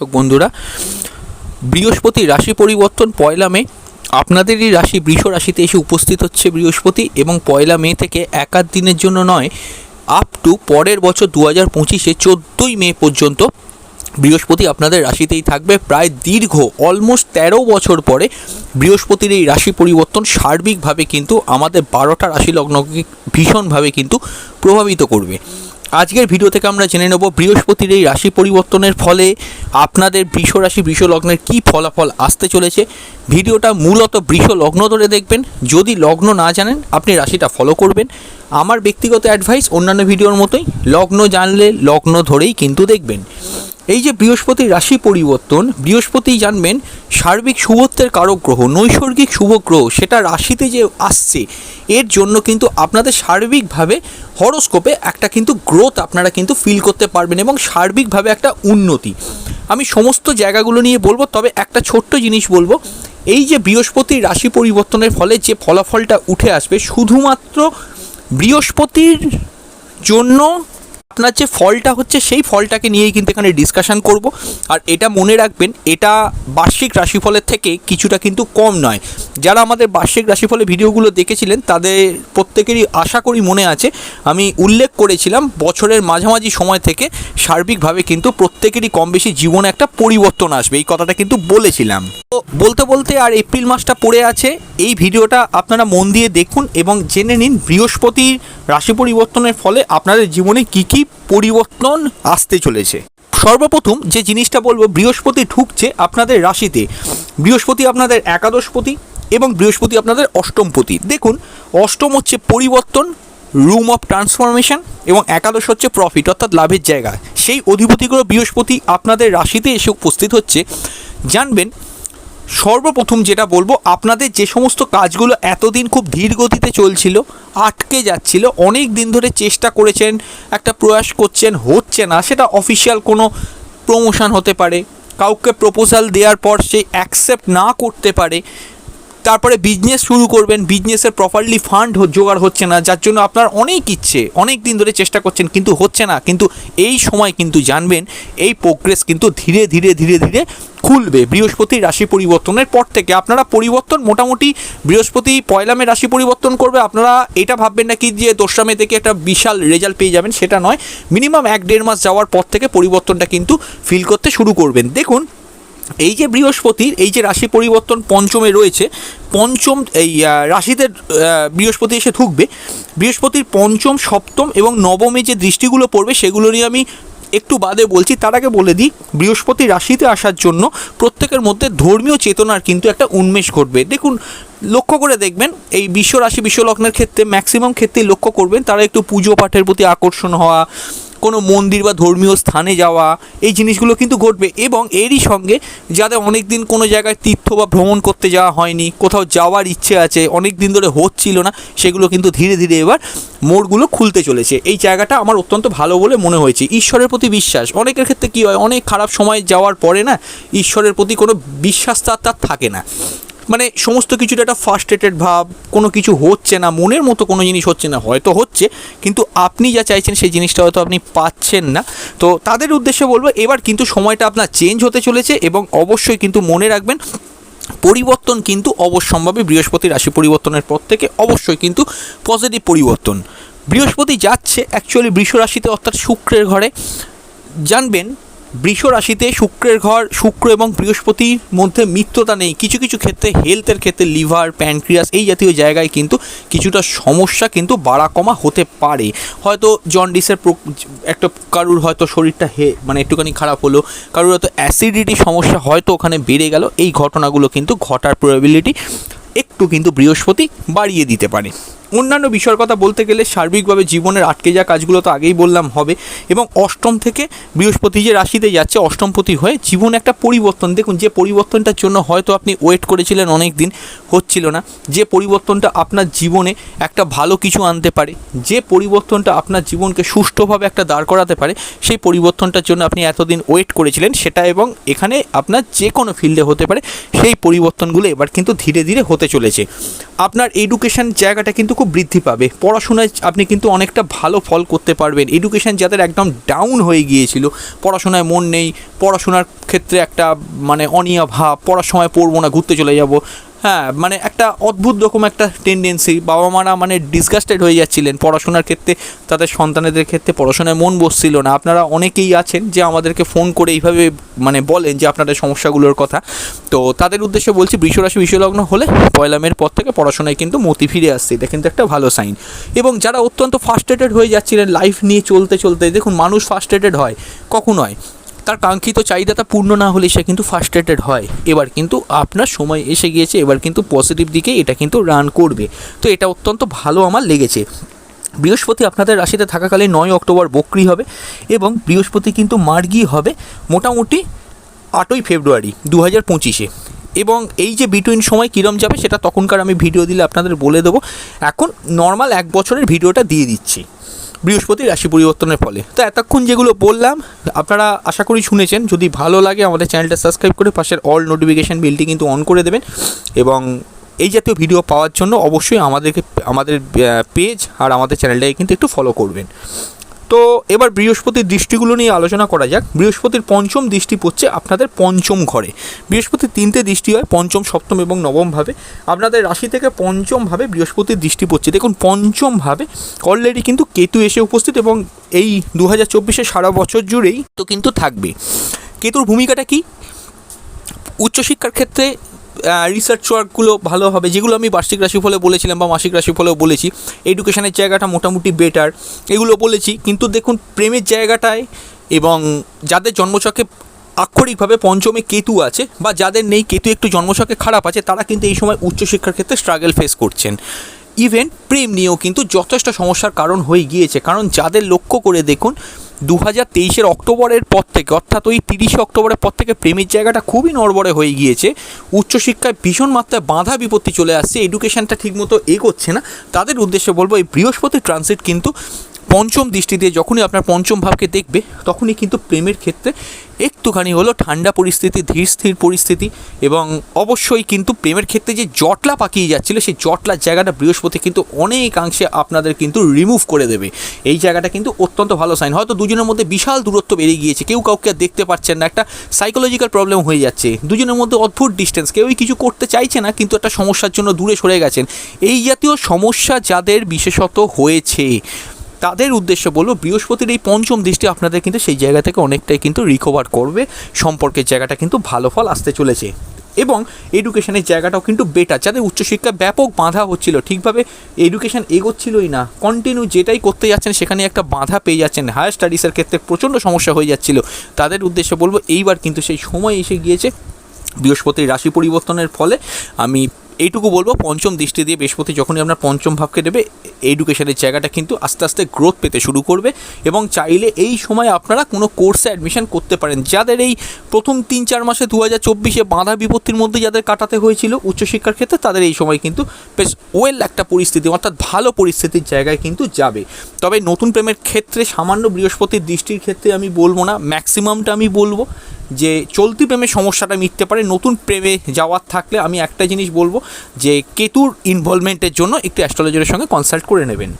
বন্ধুরা, বৃহস্পতি রাশি পরিবর্তন পয়লা মে, আপনাদেরই রাশি বৃষ রাশিতে এসে উপস্থিত হচ্ছে বৃহস্পতি এবং পয়লা মে থেকে এক আধ দিনের জন্য নয় আপ টু পরের বছর দু হাজার পঁচিশে চোদ্দোই মে পর্যন্ত বৃহস্পতি আপনাদের রাশিতেই থাকবে। প্রায় দীর্ঘ অলমোস্ট তেরো বছর পরে বৃহস্পতির এই রাশি পরিবর্তন সার্বিকভাবে কিন্তু আমাদের বারোটা রাশি লগ্নকে ভীষণভাবে কিন্তু প্রভাবিত করবে। আজকের ভিডিও থেকে আমরা জেনে নেব বৃহস্পতির এই রাশি পরিবর্তনের ফলে আপনাদের বৃষ রাশি, বৃষ লগ্নের কী ফলাফল আসতে চলেছে। ভিডিওটা মূলত বৃষ লগ্ন ধরে দেখবেন। যদি লগ্ন না জানেন, আপনি রাশিটা ফলো করবেন। আমার ব্যক্তিগত অ্যাডভাইস অন্যান্য ভিডিওর মতোই, লগ্ন জানলে লগ্ন ধরেই কিন্তু দেখবেন। এই যে বৃহস্পতির রাশি পরিবর্তন, বৃহস্পতি জানবেন সার্বিক শুভত্বের কারক গ্রহ, নৈসর্গিক শুভ গ্রহ, সেটা রাশিতে যে আসছে, এর জন্য কিন্তু আপনাদের সার্বিকভাবে হরোস্কোপে একটা কিন্তু গ্রোথ আপনারা কিন্তু ফিল করতে পারবেন এবং সার্বিকভাবে একটা উন্নতি। আমি সমস্ত জায়গাগুলো নিয়ে বলব, তবে একটা ছোট্ট জিনিস বলব, এই যে বৃহস্পতির রাশি পরিবর্তনের ফলে যে ফলাফলটা উঠে আসবে, শুধুমাত্র বৃহস্পতির জন্য আপনার যে ফলটা হচ্ছে সেই ফলটাকে নিয়েই কিন্তু এখানে ডিসকাশন করব। আর এটা মনে রাখবেন, এটা বার্ষিক রাশিফলের থেকে কিছুটা কিন্তু কম নয়। যারা আমাদের বার্ষিক রাশিফলের ভিডিওগুলো দেখেছিলেন, তাদের প্রত্যেকেরই আশা করি মনে আছে, আমি উল্লেখ করেছিলাম, বছরের মাঝামাঝি সময় থেকে সার্বিকভাবে কিন্তু প্রত্যেকেরই কম বেশি জীবনে একটা পরিবর্তন আসবে, এই কথাটা কিন্তু বলেছিলাম। তো বলতে বলতে আর এপ্রিল মাসটা পড়ে আছে এই ভিডিওটা আপনারা মন দিয়ে দেখুন এবং জেনে নিন বৃহস্পতির রাশি পরিবর্তনের ফলে আপনাদের জীবনে কী কী পরিবর্তন আসতে চলেছে। সর্বপ্রথম যে জিনিসটা বলব, বৃহস্পতি ঢুকছে আপনাদের রাশিতে। বৃহস্পতি আপনাদের একাদশপতি এবং বৃহস্পতি আপনাদের অষ্টমপতি। দেখুন, অষ্টম হচ্ছে পরিবর্তন, রুম অফ ট্রান্সফরমেশন এবং একাদশ হচ্ছে প্রফিট, অর্থাৎ লাভের জায়গা। সেই অধিপতিগুলো বৃহস্পতি আপনাদের রাশিতে এসে উপস্থিত হচ্ছে। জানবেন সর্বপ্রথম যেটা বলব, আপনাদের যে সমস্ত কাজগুলো এতদিন খুব ধীর গতিতে চলছিল, আটকে যাচ্ছিল, অনেক দিন ধরে চেষ্টা করেছেন, একটা প্রয়াস করছেন, হচ্ছে না, সেটা অফিসিয়াল কোনো প্রমোশন হতে পারে, কাউকে প্রপোজাল দেওয়ার পর সে অ্যাকসেপ্ট না করতে পারে তারপরে বিজনেস শুরু করবেন বিজনেসের প্রপারলি ফান্ড জোগাড় হচ্ছে না, যার জন্য আপনার অনেক ইচ্ছে, অনেক দিন ধরে চেষ্টা করছেন, কিন্তু হচ্ছে না। কিন্তু এই সময় কিন্তু জানবেন, এই প্রোগ্রেস কিন্তু ধীরে ধীরে ধীরে ধীরে খুলবে। বৃহস্পতি রাশি পরিবর্তনের পর থেকে আপনারা পরিবর্তন মোটামুটি বৃহস্পতি পয়লামে রাশি পরিবর্তন করবে। আপনারা এটা ভাববেন না কি যে দোসরামে থেকে একটা বিশাল রেজাল্ট পেয়ে যাবেন, সেটা নয়। মিনিমাম এক দেড় মাস যাওয়ার পর থেকে পরিবর্তনটা কিন্তু ফিল করতে শুরু করবেন। দেখুন, এই যে বৃহস্পতির, এই যে রাশি পরিবর্তন পঞ্চমে রয়েছে পঞ্চম, এই রাশিতে বৃহস্পতি এসে ঢুকবে। বৃহস্পতির পঞ্চম, সপ্তম এবং নবমে যে দৃষ্টিগুলো পড়বে সেগুলো নিয়ে আমি একটু বাদে বলছি। তার আগে বলে দিই, বৃহস্পতি রাশিতে আসার জন্য প্রত্যেকের মধ্যে ধর্মীয় চেতনার কিন্তু একটা উন্মেষ ঘটবে। দেখুন, লক্ষ্য করে দেখবেন, এই বিশ্ব রাশি, বিশ্ব লগ্নের ক্ষেত্রে ম্যাক্সিমাম ক্ষেত্রে লক্ষ্য করবেন, তারা একটু পুজো পাঠের প্রতি আকর্ষণ হওয়া কোনো মন্দির বা ধর্মীয় স্থানে যাওয়া, এই জিনিসগুলো কিন্তু ঘটবে। এবং এরই সঙ্গে যাদের অনেক দিন কোনো জায়গায় তীর্থ বা ভ্রমণ করতে যাওয়া হয়নি, কোথাও যাওয়ার ইচ্ছে আছে অনেক দিন ধরে হচ্ছিল না, সেগুলো কিন্তু ধীরে ধীরে এবার মোড়গুলো খুলতে চলেছে। এই জায়গাটা আমার অত্যন্ত ভালো বলে মনে হয়েছে। ঈশ্বরের প্রতি বিশ্বাস, অনেকের ক্ষেত্রে কী হয়, অনেক খারাপ সময় যাওয়ার পরে না, ঈশ্বরের প্রতি কোনো বিশ্বাস তার থাকে না। মানে সমস্ত কিছুটা একটা ফার্স্ট্রেটেড ভাব, কোনো কিছু হচ্ছে না, মনের মতো কোনো জিনিস হচ্ছে না, হয়তো হচ্ছে, কিন্তু আপনি যা চাইছেন সেই জিনিসটা হয়তো আপনি পাচ্ছেন না। তো তাদের উদ্দেশ্যে বলব, এবার কিন্তু সময়টা আপনার চেঞ্জ হতে চলেছে এবং অবশ্যই কিন্তু মনে রাখবেন, পরিবর্তন কিন্তু অবশ্যম্ভাবী বৃহস্পতি রাশি পরিবর্তনের পর থেকে অবশ্যই কিন্তু পজিটিভ পরিবর্তন। বৃহস্পতি যাচ্ছে অ্যাকচুয়ালি বৃষ রাশিতে অর্থাৎ শুক্রের ঘরে। জানবেন বৃষ রাশিতে শুক্রের ঘর, শুক্র এবং বৃহস্পতির মধ্যে মিত্রতা নেই। কিছু কিছু ক্ষেত্রে হেলথের ক্ষেত্রে লিভার প্যানক্রিয়াস এই জাতীয় জায়গায় কিন্তু কিছুটা সমস্যা কিন্তু বাড়া কমা হতে পারে। হয়তো জন্ডিসের একটা কারুর হয়তো শরীরটা হে মানে একটুখানি খারাপ হলো, কারুর হয়তো অ্যাসিডিটি সমস্যা হয়তো ওখানে বেড়ে গেল। এই ঘটনাগুলো কিন্তু ঘটার প্রবাবিলিটি একটু কিন্তু বৃহস্পতি বাড়িয়ে দিতে পারে। অন্যান্য বিষয়ের কথা বলতে গেলে সার্বিকভাবে জীবনের আটকে যাওয়া কাজগুলো তো আগেই বললাম হবে এবং অষ্টম থেকে বৃহস্পতি যে রাশিতে যাচ্ছে, অষ্টমপতি হয়ে জীবনে একটা পরিবর্তন। দেখুন, যে পরিবর্তনটার জন্য হয়তো আপনি ওয়েট করেছিলেন অনেক দিন হচ্ছিল না। যে পরিবর্তনটা আপনার জীবনে একটা ভালো কিছু আনতে পারে, যে পরিবর্তনটা আপনার জীবনকে সুষ্ঠুভাবে একটা দাঁড় করাতে পারে, সেই পরিবর্তনটার জন্য আপনি এতদিন ওয়েট করেছিলেন, সেটা এবং এখানে আপনার যে কোনো ফিল্ডে হতে পারে, সেই পরিবর্তনগুলো এবার কিন্তু ধীরে ধীরে হতে চলেছে। আপনার এডুকেশন জায়গাটা কিন্তু খুব খুব বৃদ্ধি পাবে। পড়াশোনায় আপনি কিন্তু অনেকটা ভালো ফল করতে পারবেন। এডুকেশান যাদের একদম ডাউন হয়ে গিয়েছিল, পড়াশোনায় মন নেই, পড়াশোনার ক্ষেত্রে একটা মানে অনিয়া ভাব, পড়ার সময় পড়ব না, ঘুরতে চলে যাব হ্যাঁ মানে একটা অদ্ভুত রকম একটা টেন্ডেন্সি বাবা মারা মানে ডিসগাস্টেড হয়ে যাচ্ছিলেন পড়াশোনার ক্ষেত্রে, তাদের সন্তানেদের ক্ষেত্রে পড়াশোনায় মন বসছিল না। আপনারা অনেকেই আছেন যে আমাদেরকে ফোন করে এইভাবে মানে বলেন যে আপনাদের সমস্যাগুলোর কথা। তো তাদের উদ্দেশ্যে বলছি, বৃষরাশি বিশ্বলগ্ন হলে পয়লা মের পর থেকে পড়াশোনায় কিন্তু মতি ফিরে আসছে। এটা কিন্তু একটা ভালো সাইন এবং যারা অত্যন্ত ফার্স্ট্রেটেড হয়ে যাচ্ছিলেন লাইফ নিয়ে চলতে চলতে, দেখুন মানুষ ফার্স্ট্রেটেড হয়। কখন হয় তার কাঙ্ক্ষিত চাহিদাটা পূর্ণ না হলে সে কিন্তু ফার্স্ট্রেটেড হয়। এবার কিন্তু আপনার সময় এসে গিয়েছে, এবার কিন্তু পজিটিভ দিকে এটা কিন্তু রান করবে। তো এটা অত্যন্ত ভালো আমার লেগেছে। বৃহস্পতি আপনাদের রাশিতে থাকাকালীন নয় অক্টোবর বক্রি হবে এবং বৃহস্পতি কিন্তু মার্গী হবে মোটামুটি আটই ফেব্রুয়ারি দু হাজার পঁচিশে। এবং এই যে বিটুইন সময় কীরম যাবে সেটা তখনকার আমি ভিডিও দিলে আপনাদের বলে দেবো। এখন নর্মাল এক বছরের ভিডিওটা দিয়ে দিচ্ছি। বৃহস্পতি রাশি পরিবর্তনের ফলে। তো এতক্ষণ যেগুলো বললাম, আপনারা আশা করি শুনেছেন। যদি ভালো লাগে, আমাদের চ্যানেলটা সাবস্ক্রাইব করে পাশের অল নোটিফিকেশান বিলটি কিন্তু অন করে দেবেন। এবং এই জাতীয় ভিডিও পাওয়ার জন্য অবশ্যই আমাদেরকে, আমাদের পেজ আর আমাদের চ্যানেলটাকে কিন্তু একটু ফলো করবেন। তো এবার বৃহস্পতির দৃষ্টিগুলো নিয়ে আলোচনা করা যাক। বৃহস্পতির পঞ্চম দৃষ্টি পড়ছে আপনাদের পঞ্চম ঘরে। বৃহস্পতির তিনটে দৃষ্টি হয়, পঞ্চম, সপ্তম এবং নবমভাবে। আপনাদের রাশি থেকে পঞ্চমভাবে বৃহস্পতির দৃষ্টি পড়ছে। দেখুন, পঞ্চমভাবে অলরেডি কিন্তু কেতু এসে উপস্থিত এবং এই দু হাজার চব্বিশে সারা বছর জুড়েই তো কিন্তু থাকবে। কেতুর ভূমিকাটা কি? উচ্চশিক্ষার ক্ষেত্রে রিসার্চ ওয়ার্কগুলো ভালো হবে, যেগুলো আমি বার্ষিক রাশিফলে বলেছিলাম বা মাসিক রাশিফলেও বলেছি। এডুকেশনের জায়গাটা মোটামুটি বেটার এগুলো বলেছি। কিন্তু দেখুন, প্রেমের জায়গাটায় এবং যাদের জন্মচকে আক্ষরিকভাবে পঞ্চমে কেতু আছে বা যাদের নেই, কেতু একটু জন্মছকে খারাপ আছে, তারা কিন্তু এই সময় উচ্চশিক্ষার ক্ষেত্রে স্ট্রাগল ফেস করছেন। ইভেন প্রেম নিয়েও কিন্তু যথেষ্ট সমস্যার কারণ হয়ে গিয়েছে। কারণ যাদের লক্ষ্য করে দেখুন দু হাজার তেইশের অক্টোবরের পর থেকে, অর্থাৎ ওই তিরিশে অক্টোবরের পর থেকে প্রেমের জায়গাটা খুবই নড়বড়ে হয়ে গিয়েছে। উচ্চশিক্ষায় ভীষণ মাত্রায় বাধা বিপত্তি চলে আসছে এডুকেশনটা ঠিকমতো এগোচ্ছে না। তাদের উদ্দেশ্যে বলব, এই বৃহস্পতি ট্রানজিট কিন্তু পঞ্চম দৃষ্টি দিয়ে যখনই আপনার পঞ্চম ভাবকে দেখবে, তখনই কিন্তু প্রেমের ক্ষেত্রে একটুখানি হলো ঠান্ডা পরিস্থিতি, ধীর স্থির পরিস্থিতি এবং অবশ্যই কিন্তু প্রেমের ক্ষেত্রে যে জটলা পাকিয়ে যাচ্ছিল, সেই জটলার জায়গাটা বৃহস্পতি কিন্তু অনেকাংশে আপনাদের কিন্তু রিমুভ করে দেবে। এই জায়গাটা কিন্তু অত্যন্ত ভালো সাইন হয়তো দুজনের মধ্যে বিশাল দূরত্ব বেড়ে গিয়েছে, কেউ কাউকে আর দেখতে পাচ্ছেন না, একটা সাইকোলজিক্যাল প্রবলেম হয়ে যাচ্ছে। দুজনের মধ্যে অদ্ভুত ডিস্টেন্স কেউই কিছু করতে চাইছে না, কিন্তু একটা সমস্যার জন্য দূরে সরে গেছেন। এই জাতীয় সমস্যা যাদের বিশেষত হয়েছে তাদের উদ্দেশ্য বলব, বৃহস্পতির এই পঞ্চম দৃষ্টি আপনাদের কিন্তু সেই জায়গা থেকে অনেকটাই কিন্তু রিকভার করবে। সম্পর্কের জায়গাটা কিন্তু ভালো ফল আসতে চলেছে। এবং এডুকেশনের জায়গাটাও কিন্তু বেটার যাদের উচ্চশিক্ষা ব্যাপক বাধা হচ্ছিল, ঠিকভাবে এডুকেশান এগোচ্ছিলই না। কন্টিনিউ যেটাই করতে যাচ্ছেন, সেখানে একটা বাধা পেয়ে যাচ্ছেন। হায়ার স্টাডিজের ক্ষেত্রে প্রচণ্ড সমস্যা হয়ে যাচ্ছিল। তাদের উদ্দেশ্যে বলব, এইবার কিন্তু সেই সময় এসে গিয়েছে। বৃহস্পতির রাশি পরিবর্তনের ফলে আমি এইটুকু বলব, পঞ্চম দৃষ্টি দিয়ে বৃহস্পতি যখনই আপনার পঞ্চম ভাবকে দেবে এডুকেশনের জায়গাটা কিন্তু আস্তে আস্তে গ্রোথ পেতে শুরু করবে এবং চাইলে এই সময় আপনারা কোনো কোর্সে অ্যাডমিশন করতে পারেন। যাদের এই প্রথম তিন চার মাসে দু হাজার চব্বিশে বাধা বিপত্তির মধ্যে যাদের কাটাতে হয়েছিল উচ্চশিক্ষার ক্ষেত্রে, তাদের এই সময় কিন্তু বেশ ওয়েল একটা পরিস্থিতি অর্থাৎ ভালো পরিস্থিতির জায়গায় কিন্তু যাবে। তবে নতুন প্রেমের ক্ষেত্রে সামান্য বৃহস্পতির দৃষ্টির ক্ষেত্রে আমি বলব না ম্যাক্সিমামটা আমি বলব। যে চলতি প্রেমের সমস্যাটা মিটতে পারে, নতুন প্রেমে যাওয়ার থাকলে আমি একটা জিনিস বলব যে কেতুর ইনভলভমেন্টের জন্য একটু অ্যাস্ট্রোলজারের সঙ্গে কনসাল্ট করে নেবেন।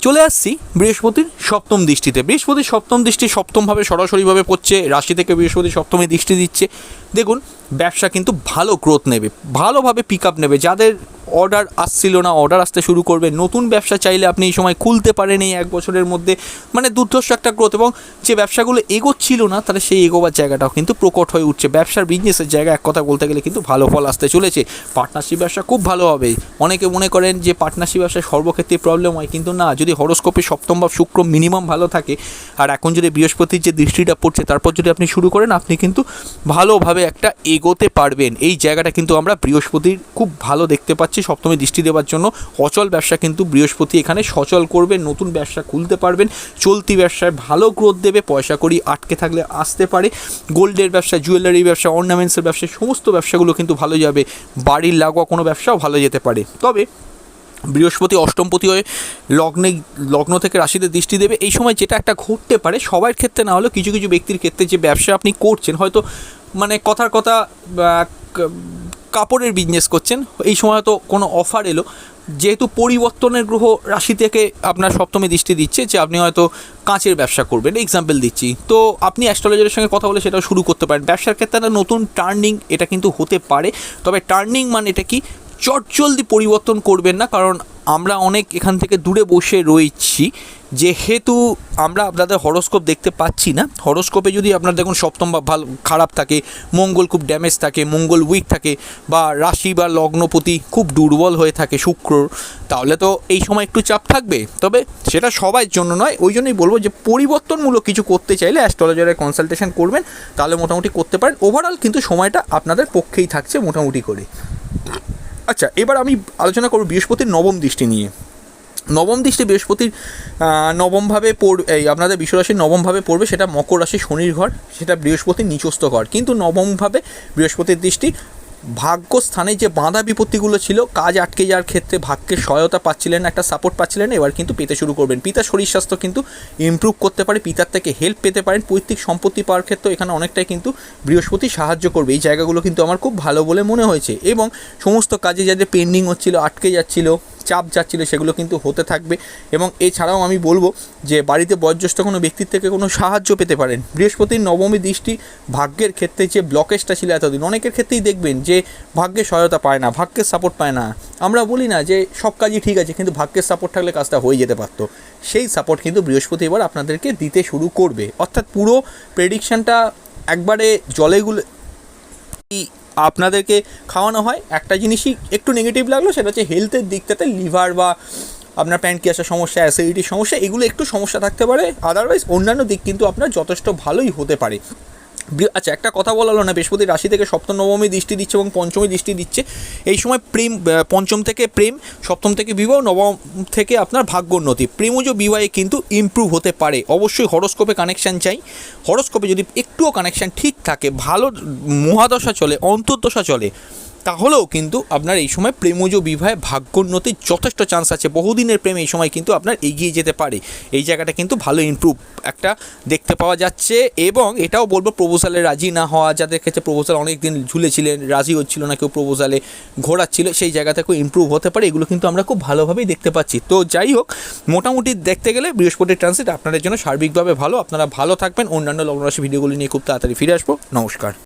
চলে আসছি বৃহস্পতির সপ্তম দৃষ্টিতে। বৃহস্পতির সপ্তম দৃষ্টি সপ্তমভাবে সরাসরিভাবে পড়ছে, রাশি থেকে বৃহস্পতি সপ্তমে দৃষ্টি দিচ্ছে। দেখুন, ব্যবসা কিন্তু ভালো গ্রোথ নেবে, ভালোভাবে পিক আপ নেবে। যাদের অর্ডার আসছিল না, অর্ডার আসতে শুরু করবে। নতুন ব্যবসা চাইলে আপনি এই সময় খুলতে পারেন এই এক বছরের মধ্যে। মানে দুর্ধর্ষ একটা গ্রোথ এবং যে ব্যবসাগুলো এগোচ্ছিল না, তাহলে সেই এগোবার জায়গাটাও কিন্তু প্রকট হয়ে উঠছে। ব্যবসার বিজনেসের জায়গা এক কথা বলতে গেলে কিন্তু ভালো ফল আসতে চলেছে। পার্টনারশিপ ব্যবসা খুব ভালো হবে। অনেকে মনে করেন যে পার্টনারশিপ ব্যবসায় সর্বক্ষেত্রে প্রবলেম হয়, কিন্তু না, যদি হরস্কোপে সপ্তম বা শুক্র মিনিমাম ভালো থাকে, আর এখন যদি বৃহস্পতির যে দৃষ্টিটা পড়ছে, তারপর যদি আপনি শুরু করেন, আপনি কিন্তু ভালোভাবে একটা এগোতে পারবেন। এই জায়গাটা কিন্তু আমরা বৃহস্পতির খুব ভালো দেখতে পাচ্ছি। সপ্তমী দৃষ্টি দেওয়ার জন্য। অচল ব্যবসা কিন্তু বৃহস্পতি এখানে সচল করবে, নতুন ব্যবসা খুলতে পারবেন, চলতি ব্যবসায় ভালো গ্রোথ দেবে, পয়সা করি আটকে থাকলে আসতে পারে। গোল্ডের ব্যবসা জুয়েলারি ব্যবসা অর্নামেন্টসের ব্যবসা, সমস্ত ব্যবসাগুলো কিন্তু ভালো যাবে। বাড়ির লাগোয়া কোনো ব্যবসাও ভালো যেতে পারে। তবে বৃহস্পতি অষ্টমপতি হয়ে লগ্নে, লগ্ন থেকে রাশিতে দৃষ্টি দেবে। এই সময় যেটা একটা ঘটতে পারে, সবার ক্ষেত্রে না হলেও কিছু কিছু ব্যক্তির ক্ষেত্রে যে ব্যবসা আপনি করছেন, হয়তো মানে কথার কথা কাপড়ের বিজনেস করছেন। এই সময় তো কোনো অফার এলো। যেহেতু পরিবর্তনের গ্রহ রাশি থেকে আপনার সপ্তমী দৃষ্টি দিচ্ছে যে আপনি হয়তো কাঁচের ব্যবসা করবেন। এক্সাম্পল দিচ্ছি। তো আপনি অ্যাস্ট্রোলজারের সঙ্গে কথা বলে সেটাও শুরু করতে পারেন। ব্যবসার ক্ষেত্রে একটা নতুন টার্নিং এটা কিন্তু হতে পারে। তবে টার্নিং মানে এটা কি? চটজলদি পরিবর্তন করবেন না। কারণ আমরা অনেক এখান থেকে দূরে বসে রয়েছি। যেহেতু আমরা আপনাদের হরোস্কোপ দেখতে পাচ্ছি না, হরোস্কোপে যদি আপনার দেখুন সপ্তম বা ভালো খারাপ থাকে, মঙ্গল খুব ড্যামেজ থাকে, মঙ্গল উইক থাকে, বা রাশি বা লগ্নপতি খুব দুর্বল হয়ে থাকে শুক্র, তাহলে তো এই সময় একটু চাপ থাকবে। তবে সেটা সবার জন্য নয়, ওই জন্যই বলব যে পরিবর্তনমূলক কিছু করতে চাইলে অ্যাস্ট্রোলজারের কনসালটেশন করবেন, তাহলে মোটামুটি করতে পারেন। ওভারঅল কিন্তু সময়টা আপনাদের পক্ষেই থাকছে মোটামুটি করে। আচ্ছা এবার আমি আলোচনা করব বৃহস্পতির নবম দৃষ্টি নিয়ে। নবম দৃষ্টি বৃহস্পতির নবমভাবে পড়, এই আপনাদের বিশ্বরাশির নবমভাবে পড়বে সেটা মকর রাশি শনির ঘর, সেটা বৃহস্পতির নিচস্থ ঘর। কিন্তু নবমভাবে বৃহস্পতির দৃষ্টি ভাগ্য স্থানে যে বাঁধা বিপত্তিগুলো ছিল, কাজ আটকে যাওয়ার ক্ষেত্রে ভাগ্যের সহায়তা পাচ্ছিলেন, একটা সাপোর্ট পাচ্ছিলেন, এবার কিন্তু পেতে শুরু করবেন। পিতার শরীর স্বাস্থ্য কিন্তু ইমপ্রুভ করতে পারে, পিতার থেকে হেল্প পেতে পারেন, পৈতৃক সম্পত্তি পাওয়ার ক্ষেত্রে এখানে অনেকটাই কিন্তু বৃহস্পতি সাহায্য করবে। এই জায়গাগুলো কিন্তু আমার খুব ভালো বলে মনে হয়েছে। এবং সমস্ত কাজে যাদের পেন্ডিং হচ্ছিল, আটকে যাচ্ছিল চাপ যাচ্ছিল সেগুলো কিন্তু হতে থাকবে। এবং এছাড়াও আমি বলব যে বাড়িতে বয়োজ্যেষ্ঠ কোনো ব্যক্তির থেকে কোনো সাহায্য পেতে পারেন। বৃহস্পতির নবমী দৃষ্টি ভাগ্যের ক্ষেত্রে যে ব্লকেজটা ছিল এতদিন, অনেকের ক্ষেত্রেই দেখবেন যে ভাগ্যের সহায়তা পায় না ভাগ্যের সাপোর্ট পায় না। আমরা বলি না যে সব কাজই ঠিক আছে, কিন্তু ভাগ্যের সাপোর্ট থাকলে কাজটা হয়ে যেতে পারতো। সেই সাপোর্ট কিন্তু বৃহস্পতি এবার আপনাদেরকে দিতে শুরু করবে। অর্থাৎ পুরো প্রেডিকশানটা একবারে জলে গুলে কি আপনাদেরকে খাওয়ানো হয়? একটা জিনিসই একটু নেগেটিভ লাগল, সেটা হচ্ছে হেলথের দিকটাতে লিভার বা আপনার প্যানক্রিয়াসের সমস্যা অ্যাসিডিটির সমস্যা, এগুলো একটু সমস্যা থাকতে পারে। আদারওয়াইজ অন্যান্য দিক কিন্তু আপনার যথেষ্ট ভালোই হতে পারে। আচ্ছা একটা কথা বলা হলো না, বৃহস্পতি রাশি থেকে সপ্তম নবমী দৃষ্টি দিচ্ছে এবং পঞ্চমী দৃষ্টি দিচ্ছে। এই সময় প্রেম পঞ্চম থেকে প্রেম, সপ্তম থেকে বিবাহ, নবম থেকে আপনার ভাগ্যোন্নতি প্রেমজ বিবাহে কিন্তু ইম্প্রুভ হতে পারে। অবশ্যই হরস্কোপে কানেকশান চাই। হরস্কোপে যদি একটুও কানেকশান ঠিক থাকে, ভালো মহাদশা চলে, অন্তর্দশা চলে তাহলেও কিন্তু আপনার এই সময় প্রেমজ বিবাহে ভাগ্যোন্নতির যথেষ্ট চান্স আছে। বহুদিনের প্রেম এই সময় কিন্তু আপনার এগিয়ে যেতে পারে। এই জায়গাটা কিন্তু ভালো ইমপ্রুভ একটা দেখতে পাওয়া যাচ্ছে এবং এটাও বলব প্রপোজালে রাজি না হওয়া, যাদের ক্ষেত্রে প্রপোজাল অনেক দিন ঝুলেছিলেন, রাজি হচ্ছিল না, কেউ প্রপোজালে ঘোরাচ্ছিল, সেই জায়গা থেকেও ইমপ্রুভ হতে পারে। এগুলো কিন্তু আমরা খুব ভালোভাবেই দেখতে পাচ্ছি। তো যাই হোক, মোটামুটি দেখতে গেলে বৃহস্পতির ট্রানজিট আপনাদের জন্য সার্বিকভাবে ভালো। আপনারা ভালো থাকবেন। অন্যান্য লগ্নরাশি ভিডিওগুলি নিয়ে খুব তাড়াতাড়ি ফিরে আসব। নমস্কার।